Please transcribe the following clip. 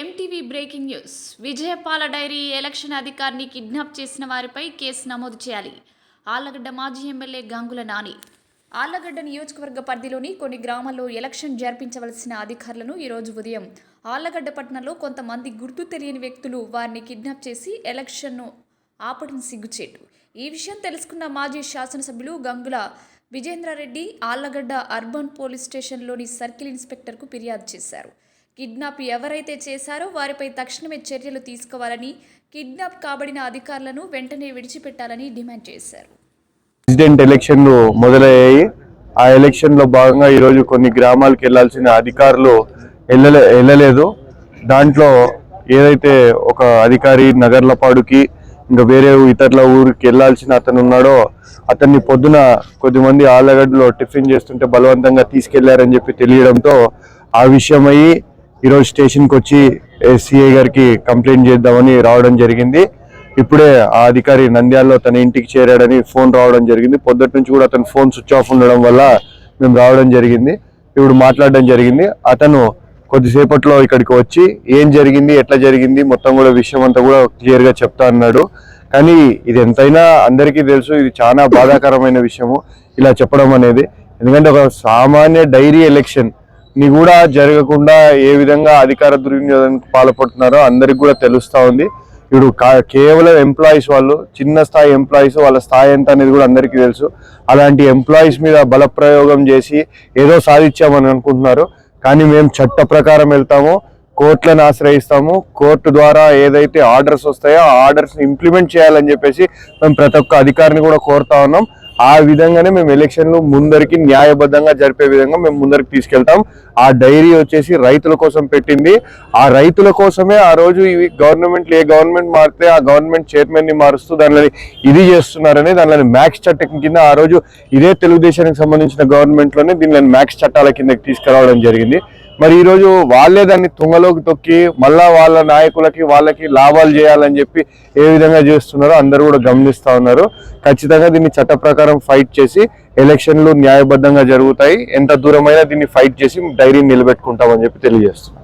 MTV breaking news Vijayapala dairy election అధికారిని kidnap చేసిన వారిపై కేసు నమోదు చేయాలి. ఆళ్ళగడ్డ మాజీ ఎమ్మెల్యే గంగుల నాని. ఆళ్ళగడ్డ నియోజకవర్గ పరిధిలోని కొన్ని గ్రామాల్లో ఎలక్షన్ జరిపించవలసిన అధికారులను ఈరోజు ఉదయం ఆళ్ళగడ్డ పట్టణంలో కొంతమంది గుర్తు తెలియని వ్యక్తులు వారిని కిడ్నాప్ చేసి ఎలక్షన్ను ఆపడం సిగ్గుచేటు. ఈ విషయం తెలుసుకున్న మాజీ శాసనసభ్యులు గంగుల విజేంద్రారెడ్డి ఆళ్ళగడ్డ అర్బన్ పోలీస్ స్టేషన్లోని సర్కిల్ ఇన్స్పెక్టర్కు ఫిర్యాదు చేశారు. కిడ్నాప్ ఎవరైతే చేశారో వారిపై తక్షణమే చర్యలు తీసుకోవాలని కిడ్నాప్ కాబడిన అధికారులను వెంటనే విడిచిపెట్టాలని డిమాండ్ చేశారు. ప్రెసిడెంట్ ఎలక్షన్లు మొదలయ్యాయి. ఆ ఎలక్షన్లో భాగంగా ఈరోజు కొన్ని గ్రామాలకు వెళ్ళాల్సిన అధికారులు వెళ్ళలే వెళ్ళలేదు. దాంట్లో ఏదైతే ఒక అధికారి నగర్లపాడుకి ఇంకా వేరే ఇతరుల ఊరికి వెళ్ళాల్సిన అతను ఉన్నాడో అతన్ని పొద్దున కొద్దిమంది ఆలగడ్డలో టిఫిన్ చేస్తుంటే బలవంతంగా తీసుకెళ్ళారని చెప్పి తెలియడంతో ఆ విషయమై ఈరోజు స్టేషన్కి వచ్చి సిఐ గారికి కంప్లైంట్ చేద్దామని రావడం జరిగింది. ఇప్పుడే ఆ అధికారి నంద్యాలలో తన ఇంటికి చేరాడని ఫోన్ రావడం జరిగింది. పొద్దుటి నుంచి కూడా అతను ఫోన్ స్విచ్ ఆఫ్ ఉండడం వల్ల మేము రావడం జరిగింది. ఇప్పుడు మాట్లాడడం జరిగింది. అతను కొద్దిసేపట్లో ఇక్కడికి వచ్చి ఏం జరిగింది ఎట్లా జరిగింది మొత్తం కూడా విషయం అంతా కూడా క్లియర్గా చెప్తా అన్నాడు. కానీ ఇది ఎంతైనా అందరికీ తెలుసు. ఇది చాలా బాధాకరమైన విషయము. ఇలా చెప్పడం అనేది. ఎందుకంటే ఒక సామాన్య డైరీ ఎలక్షన్ ని కూడా జరగకుండా ఏ విధంగా అధికార దుర్వినియోగానికి పాల్పడుతున్నారో అందరికి కూడా తెలుస్తూ ఉంది. ఇప్పుడు కా- కేవలం ఎంప్లాయీస్ వాళ్ళు చిన్న స్థాయి ఎంప్లాయీస్ వాళ్ళ స్థాయి ఎంత అనేది కూడా అందరికీ తెలుసు. అలాంటి ఎంప్లాయీస్ మీద బలప్రయోగం చేసి ఏదో సాధించామని అనుకుంటున్నారు. కానీ మేము చట్ట ప్రకారం వెళ్తాము కోర్టులను ఆశ్రయిస్తాము కోర్టు ద్వారా ఏదైతే ఆర్డర్స్ వస్తాయో ఆ ఆర్డర్స్ని ఇంప్లిమెంట్ చేయాలని చెప్పేసి మేము ప్రతి ఒక్క అధికారిని కూడా కోరుతా ఉన్నాం. ఆ విధంగానే మేము ఎలక్షన్లు ముందరికి న్యాయబద్ధంగా జరిపే విధంగా మేము ముందరికి తీసుకెళ్తాం. ఆ డైరీ వచ్చేసి రైతుల కోసం పెట్టింది. ఆ రైతుల కోసమే ఆ రోజు ఇవి గవర్నమెంట్ ఏ గవర్నమెంట్ మారితే ఆ గవర్నమెంట్ చైర్మన్ని మారుస్తూ దానిలో ఇది చేస్తున్నారని దానిలో మ్యాక్స్ చట్టం కింద ఆ రోజు ఇదే తెలుగుదేశానికి సంబంధించిన గవర్నమెంట్లోనే దీనిలో మ్యాక్స్ చట్టాల కిందకి తీసుకురావడం జరిగింది. మరి ఈరోజు వాళ్ళే దాన్ని తుంగలోకి తొక్కి మళ్ళా వాళ్ళ నాయకులకి వాళ్ళకి లాభాలు చేయాలని చెప్పి ఏ విధంగా చేస్తున్నారో అందరూ కూడా గమనిస్తూ ఉన్నారు. ఖచ్చితంగా దీన్ని చట్ట ప్రకారం ఫైట్ చేసి ఎలక్షన్లు న్యాయబద్ధంగా జరుగుతాయి. ఎంత దూరమైనా దీన్ని ఫైట్ చేసి డైరీని నిలబెట్టుకుంటామని చెప్పి తెలియజేస్తున్నాం.